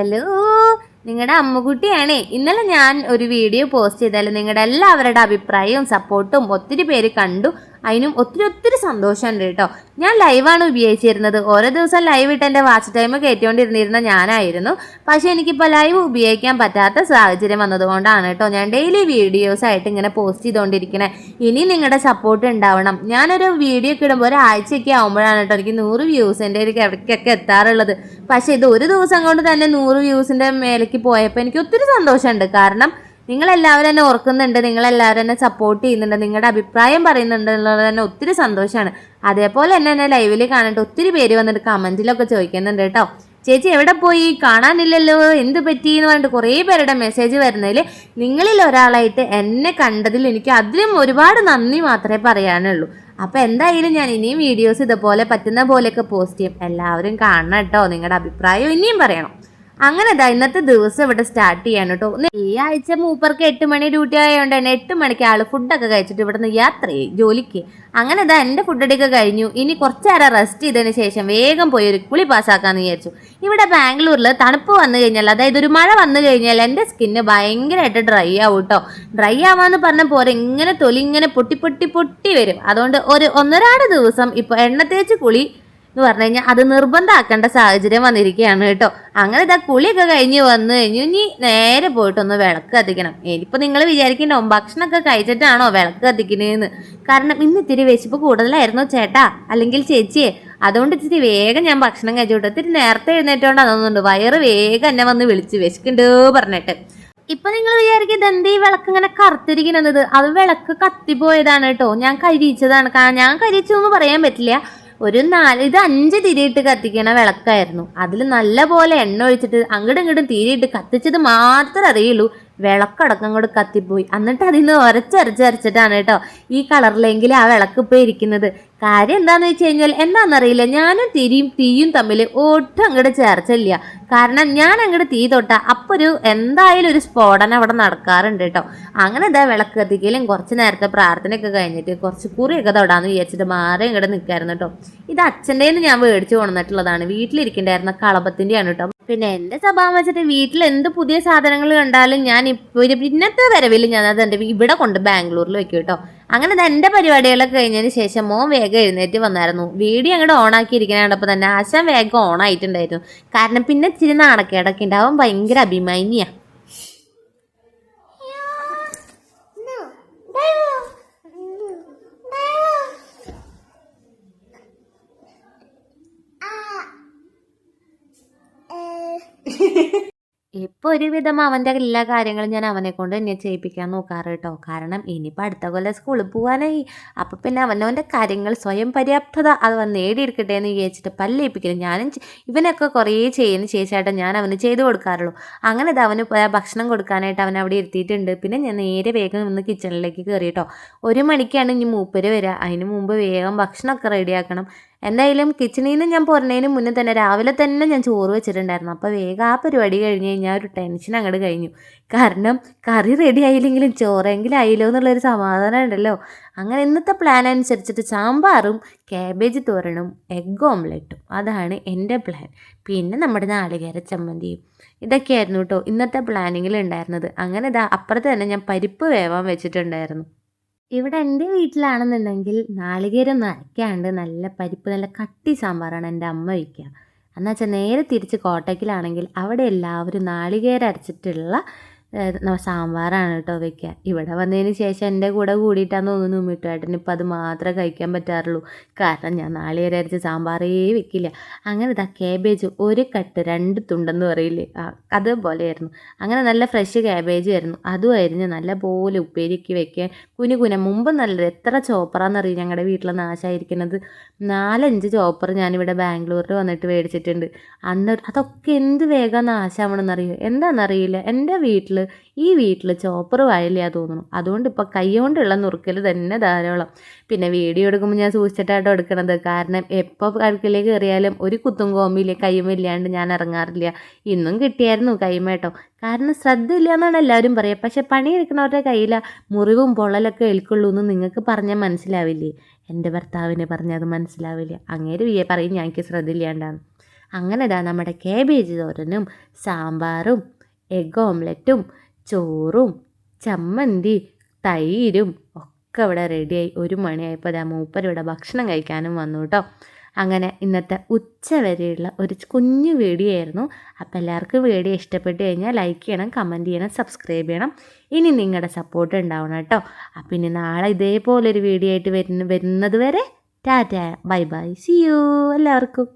Hello നിങ്ങളുടെ അമ്മുകുട്ടിയാണേ ഇന്നലെ ഞാൻ ഒരു വീഡിയോ പോസ്റ്റ് ചെയ്താലും നിങ്ങളുടെ എല്ലാവരുടെ അഭിപ്രായവും സപ്പോർട്ടും ഒത്തിരി പേര് കണ്ടു. അതിനും ഒത്തിരി ഒത്തിരി സന്തോഷമുണ്ട് കേട്ടോ. ഞാൻ ലൈവാണ് ഉപയോഗിച്ചിരുന്നത്. ഓരോ ദിവസം ലൈവ് ഇട്ട് എന്റെ വാച്ച് ടൈം കയറ്റിക്കൊണ്ടിരുന്നിരുന്ന ഞാനായിരുന്നു. പക്ഷേ എനിക്കിപ്പോൾ ലൈവ് ഉപയോഗിക്കാൻ പറ്റാത്ത സാഹചര്യം വന്നതുകൊണ്ടാണ് കേട്ടോ. ഞാൻ ഡെയിലി വീഡിയോസ് ആയിട്ട് ഇങ്ങനെ പോസ്റ്റ് ചെയ്തുകൊണ്ടിരിക്കണേ ഇനി നിങ്ങളുടെ സപ്പോർട്ട് ഉണ്ടാവണം. ഞാനൊരു വീഡിയോ ഒക്കെ ഇടുമ്പോൾ ഒരാഴ്ചയൊക്കെ ആകുമ്പോഴാണ് കേട്ടോ എനിക്ക് നൂറ് വ്യൂസിന്റെ ഒരു കിടക്കൊക്കെ എത്താറുള്ളത്. പക്ഷേ ഇത് ഒരു ദിവസം കൊണ്ട് തന്നെ നൂറ് വ്യൂസിന്റെ മേലേക്ക് പോയപ്പോൾ എനിക്ക് ഒത്തിരി സന്തോഷമുണ്ട്. കാരണം നിങ്ങളെല്ലാവരും എന്നെ ഓർക്കുന്നുണ്ട് നിങ്ങളെല്ലാവരും എന്നെ സപ്പോർട്ട് ചെയ്യുന്നുണ്ട് നിങ്ങളുടെ അഭിപ്രായം പറയുന്നുണ്ട് എന്നുള്ളത് തന്നെ ഒത്തിരി സന്തോഷമാണ്. അതേപോലെ തന്നെ എന്നെ ലൈവിൽ കാണിട്ട് ഒത്തിരി പേര് വന്നിട്ട് കമന്റിലൊക്കെ ചോദിക്കുന്നുണ്ട് കേട്ടോ. ചേച്ചി എവിടെ പോയി? കാണാനില്ലല്ലോ എന്ത് പറ്റി എന്ന് പറഞ്ഞിട്ട് കുറേ പേരുടെ മെസ്സേജ് വരുന്നതിൽ നിങ്ങളിൽ ഒരാളായിട്ട് എന്നെ കണ്ടതിൽ എനിക്ക് അതിലും ഒരുപാട് നന്ദി മാത്രമേ പറയാനുള്ളൂ. അപ്പോൾ എന്തായാലും ഞാൻ ഇനിയും വീഡിയോസ് ഇതുപോലെ പറ്റുന്ന പോലെയൊക്കെ പോസ്റ്റ് ചെയ്യും. എല്ലാവരും കാണണം കേട്ടോ നിങ്ങളുടെ അഭിപ്രായം ഇനിയും പറയണം. അങ്ങനെ ഇതാ ഇന്നത്തെ ദിവസം ഇവിടെ സ്റ്റാർട്ട് ചെയ്യാണ് കേട്ടോ ഈ ആഴ്ച മൂപ്പർക്ക് എട്ട് മണി ഡ്യൂട്ടി ആയതുകൊണ്ട് തന്നെ എട്ട് മണിക്ക് ആൾ ഫുഡൊക്കെ കഴിച്ചിട്ട് ഇവിടുന്ന് യാത്ര ചെയ്യും ജോലിക്ക്. അങ്ങനെ എന്റെ എന്റെ ഫുഡടിയൊക്കെ കഴിഞ്ഞു. ഇനി കുറച്ചേരം റെസ്റ്റ് ചെയ്തതിന് ശേഷം വേഗം പോയി ഒരു കുളി പാസ്സാക്കാന്ന് വിചാരിച്ചു. ഇവിടെ ബാംഗ്ലൂരിൽ തണുപ്പ് വന്നു കഴിഞ്ഞാൽ അതായത് ഒരു മഴ വന്നു കഴിഞ്ഞാൽ എന്റെ സ്കിന്ന് ഭയങ്കരമായിട്ട് ഡ്രൈ ആവും കേട്ടോ ഡ്രൈ ആവാന്ന് പറഞ്ഞ പോലെ ഇങ്ങനെ തൊലി ഇങ്ങനെ പൊട്ടി പൊട്ടി പൊട്ടി വരും. അതുകൊണ്ട് ഒരു ഒന്നരാട് ദിവസം ഇപ്പോൾ എണ്ണ തേച്ച് കുളി എന്ന് പറഞ്ഞു കഴിഞ്ഞാൽ അത് നിർബന്ധമാക്കേണ്ട സാഹചര്യം വന്നിരിക്കുകയാണ് കേട്ടോ. അങ്ങനെ ഇതാ കുളിയൊക്കെ കഴിഞ്ഞ് വന്നു കഴിഞ്ഞു ഇനി നേരെ പോയിട്ടൊന്ന് വിളക്ക് കത്തിക്കണം. ഇനിയിപ്പോൾ നിങ്ങൾ വിചാരിക്കണ്ടോ ഭക്ഷണമൊക്കെ കഴിച്ചിട്ടാണോ വിളക്ക് കത്തിക്കണേന്ന്. കാരണം ഇന്ന് ഇത്തിരി വിശപ്പ് കൂടുതലായിരുന്നു ചേട്ടാ അല്ലെങ്കിൽ ചേച്ചിയെ. അതുകൊണ്ട് ഇത്തിരി വേഗം ഞാൻ ഭക്ഷണം കഴിച്ചോട്ടെ ഇത്തിരി നേരത്തെ എഴുന്നേറ്റോണ്ട് അതൊന്നുണ്ട് വയറ് വേഗം എന്നെ വന്ന് വിളിച്ച് വിശക്കുണ്ട് പറഞ്ഞിട്ട്. ഇപ്പൊ നിങ്ങൾ വിചാരിക്കും ഇതെന്ത് ഈ വിളക്ക് ഇങ്ങനെ കറുത്തിരിക്കുന്നത് അത് വിളക്ക് കത്തിപ്പോയതാണ് കേട്ടോ. ഞാൻ കരിയിച്ചതാണ്. ഞാൻ കരിയിച്ചു എന്ന് പറയാൻ പറ്റില്ല. ഒരു നാല് ഇത് അഞ്ച് തിരിയിട്ട് കത്തിക്കണ വിളക്കായിരുന്നു. അതിൽ നല്ല പോലെ എണ്ണ ഒഴിച്ചിട്ട് അങ്ങോട്ടും ഇങ്ങോട്ടും തിരിയിട്ട് കത്തിച്ചത് മാത്രമേ അറിയുള്ളൂ. വിളക്കടക്കം അങ്ങോട്ട് കത്തിപ്പോയി. എന്നിട്ട് അതിൽ നിന്ന് ഒരച്ചരച്ചരച്ചിട്ടാണ് കേട്ടോ ഈ കളറിലെങ്കിൽ ആ വിളക്ക് ഇപ്പോൾ ഇരിക്കുന്നത്. കാര്യം എന്താന്ന് വെച്ച് കഴിഞ്ഞാൽ എന്താണെന്നറിയില്ല ഞാനും തിരിയും തീയും തമ്മിൽ ഒട്ടും അങ്ങോട്ട് ചേർച്ചില്ല കാരണം ഞാൻ അങ്ങോട്ട് തീ തൊട്ട അപ്പോൾ ഒരു എന്തായാലും ഒരു സ്ഫോടനം അവിടെ നടക്കാറുണ്ട് കേട്ടോ. അങ്ങനെ ഇതാ വിളക്ക് കത്തിക്കലും കുറച്ച് നേരത്തെ പ്രാർത്ഥനയൊക്കെ കഴിഞ്ഞിട്ട് കുറച്ച് കുറിയൊക്കെ തൊടാന്ന് വിചാരിച്ചിട്ട് മാറി ഇങ്ങോട്ട് നിൽക്കായിരുന്നു കേട്ടോ. ഇത് അച്ഛന്റെ ഞാൻ മേടിച്ചു കൊണ്ടുവന്നിട്ടുള്ളതാണ്. വീട്ടിലിരിക്കണ്ടായിരുന്ന കളപത്തിന്റെയാണ് കേട്ടോ. പിന്നെ എന്റെ സ്വഭാവം വെച്ചിട്ട് വീട്ടിൽ എന്ത് പുതിയ സാധനങ്ങൾ കണ്ടാലും ഞാൻ ഇപ്പോൾ ഇന്നത്തെ വരവിൽ ഞാൻ അത് എന്റെ ഇവിടെ കൊണ്ട് ബാംഗ്ലൂരിൽ വെക്കും കേട്ടോ. അങ്ങനെ എന്റെ പരിപാടികളൊക്കെ കഴിഞ്ഞതിന് ശേഷം മോൻ വേഗം എഴുന്നേറ്റ് വന്നായിരുന്നു. വീഡിയോ അങ്ങോട്ട് ഓൺ ആക്കിയിരിക്കുന്ന കണ്ടപ്പോൾ തന്നെ ആശാൻ വേഗം ഓൺ ആയിട്ടുണ്ടായിരുന്നു. കാരണം പിന്നെ ഇച്ചിരി നാണക്കേടൊക്കെ ഉണ്ട്. അവൻ ഭയങ്കര അഭിമാനിയാ ഇപ്പൊ ഒരുവിധം അവന്റെ എല്ലാ കാര്യങ്ങളും ഞാൻ അവനെ കൊണ്ട് തന്നെ ചെയ്യിപ്പിക്കാൻ നോക്കാറ് കേട്ടോ കാരണം ഇനിയിപ്പോൾ അടുത്ത കൊല്ലം സ്കൂളിൽ പോകാനായി അപ്പോൾ പിന്നെ അവനവന്റെ കാര്യങ്ങൾ സ്വയം പര്യാപ്തത അത് നേടിയെടുക്കട്ടെ എന്ന് വിചാരിച്ചിട്ട് പല്ലേപ്പിക്കില്ല ഞാനും ഇവനൊക്കെ കുറേ ചെയ്യുന്ന ശേഷമായിട്ട് ഞാൻ അവന് ചെയ്തു കൊടുക്കാറുള്ളൂ. അങ്ങനെ ഇത് അവന് ഭക്ഷണം കൊടുക്കാനായിട്ട് അവൻ അവിടെ ഇരുത്തിയിട്ടുണ്ട്. പിന്നെ ഞാൻ നേരെ വേഗം ഒന്ന് കിച്ചണിലേക്ക് കയറി കേട്ടോ ഒരു മണിക്കാണ് ഇനി മൂപ്പര് വരിക അതിന് മുമ്പ് വേഗം ഭക്ഷണമൊക്കെ റെഡിയാക്കണം എന്തായാലും കിച്ചണിൽ നിന്ന് ഞാൻ പുറണേന് മുന്നേ തന്നെ രാവിലെ തന്നെ ഞാൻ ചോറ് വെച്ചിട്ടുണ്ടായിരുന്നു. അപ്പോൾ വേഗം ആ പരിപാടി കഴിഞ്ഞ് കഴിഞ്ഞാൽ ഒരു ടെൻഷൻ അങ്ങോട്ട് കഴിഞ്ഞു. കാരണം കറി റെഡി ആയില്ലെങ്കിലും ചോറെങ്കിലും ആയില്ലോ എന്നുള്ളൊരു സമാധാനം ഉണ്ടല്ലോ. അങ്ങനെ ഇന്നത്തെ പ്ലാൻ അനുസരിച്ചിട്ട് സാമ്പാറും കാബേജ് തോരനും എഗ് ഓംലെറ്റും അതാണ് എന്റെ പ്ലാൻ പിന്നെ നമ്മുടെ നാളികേര ചമ്മന്തിയും. ഇതൊക്കെയായിരുന്നു കേട്ടോ ഇന്നത്തെ പ്ലാനിങ്ങിൽ ഉണ്ടായിരുന്നത്. അങ്ങനെ ഇതാ അപ്പുറത്ത് തന്നെ ഞാൻ പരിപ്പ് വേവാൻ വെച്ചിട്ടുണ്ടായിരുന്നു. ഇവിടെ എന്റെ വീട്ടിലാണെന്നുണ്ടെങ്കിൽ നാളികേരം നരയ്ക്കാണ്ട് നല്ല പരിപ്പ് നല്ല കട്ടി സാമ്പാറാണ് എന്റെ അമ്മ വയ്ക്കുക. എന്നുവെച്ചാൽ നേരെ തിരിച്ച് കോട്ടയ്ക്കിലാണെങ്കിൽ അവിടെ എല്ലാവരും നാളികേരം അരച്ചിട്ടുള്ള സാമ്പാറാണ് കേട്ടോ വെക്കുക ഇവിടെ വന്നതിന് ശേഷം എന്റെ കൂടെ കൂടിയിട്ടാന്ന് തോന്നുന്നു ഉമ്മിട്ടേട്ടന് ഇപ്പം അത് മാത്രമേ കഴിക്കാൻ പറ്റാറുള്ളൂ. കാരണം ഞാൻ നാളെ വരെ അരച്ച് സാമ്പാറേ വെക്കില്ല. അങ്ങനെ ഇതാ ക്യാബേജ് ഒരു കട്ട് രണ്ട് തുണ്ടെന്ന് പറയില്ലേ? അതുപോലെയായിരുന്നു. അങ്ങനെ നല്ല ഫ്രഷ് കാബേജ് ആയിരുന്നു. അതും അരിഞ്ഞ് നല്ല പോലെ ഉപ്പേരിക്ക് വെക്കുക കുനി കുന മുമ്പ് നല്ലത് എത്ര ചോപ്പറാന്നറിയും ഞങ്ങളുടെ വീട്ടിലെ നാശമായിരിക്കുന്നത് നാലഞ്ച് ചോപ്പർ ഞാനിവിടെ ബാംഗ്ലൂരിൽ വന്നിട്ട് മേടിച്ചിട്ടുണ്ട്. അന്ന് അതൊക്കെ എന്ത് വേഗം നാശമാണെന്നറിയോ എന്താണെന്നറിയില്ല എന്റെ വീട്ടിൽ ഈ വീട്ടിൽ ചോപ്പർ വായില്ല തോന്നുന്നു. അതുകൊണ്ട് ഇപ്പോൾ കൈ കൊണ്ടുള്ള നുറുക്കൽ തന്നെ ധാരാളം. പിന്നെ വീഡിയോ എടുക്കുമ്പോൾ ഞാൻ സൂക്ഷിച്ചിട്ടാട്ടോ എടുക്കണത്. കാരണം എപ്പോൾ കഴുക്കിലേക്ക് കയറിയാലും ഒരു കുത്തും കോമ്പില്ല കയ്യും ഇല്ലാണ്ട് ഞാൻ ഇറങ്ങാറില്ല. ഇന്നും കിട്ടിയായിരുന്നു കൈമേട്ടോ കാരണം ശ്രദ്ധ ഇല്ല എന്നാണ് എല്ലാവരും പറയുക പക്ഷെ പണിയെടുക്കുന്നവരുടെ കയ്യിൽ മുറിവും പൊള്ളലൊക്കെ ഏൽക്കുള്ളൂ എന്ന് നിങ്ങൾക്ക് പറഞ്ഞാൽ മനസ്സിലാവില്ലേ? എന്റെ ഭർത്താവിനെ പറഞ്ഞാൽ അത് മനസ്സിലാവില്ല. അങ്ങേര് വിയെ പറയും ഞങ്ങൾക്ക് ശ്രദ്ധ ഇല്ലാണ്ടാണ് അങ്ങനെ ഇതാ നമ്മുടെ കേബേജ് തോരനും സാമ്പാറും എഗ് ഓംലെറ്റും ചോറും ചമ്മന്തി തൈരും ഒക്കെ ഇവിടെ റെഡിയായി ഒരു മണിയായപ്പോൾ ദാ മൂപ്പർ ഇവിടെ ഭക്ഷണം കഴിക്കാനും വന്നു കേട്ടോ. അങ്ങനെ ഇന്നത്തെ ഉച്ച വരെയുള്ള ഒരു കുഞ്ഞു വീഡിയോ ആയിരുന്നു. അപ്പോൾ എല്ലാവർക്കും വീഡിയോ ഇഷ്ടപ്പെട്ട് കഴിഞ്ഞാൽ ലൈക്ക് ചെയ്യണം കമന്റ് ചെയ്യണം സബ്സ്ക്രൈബ് ചെയ്യണം. ഇനി നിങ്ങളുടെ സപ്പോർട്ട് ഉണ്ടാവണം കേട്ടോ. അപ്പം ഇനി നാളെ ഇതേപോലൊരു വീഡിയോ ആയിട്ട് വരുന്ന വരുന്നത് വരെ tata bye bye see you എല്ലാവർക്കും.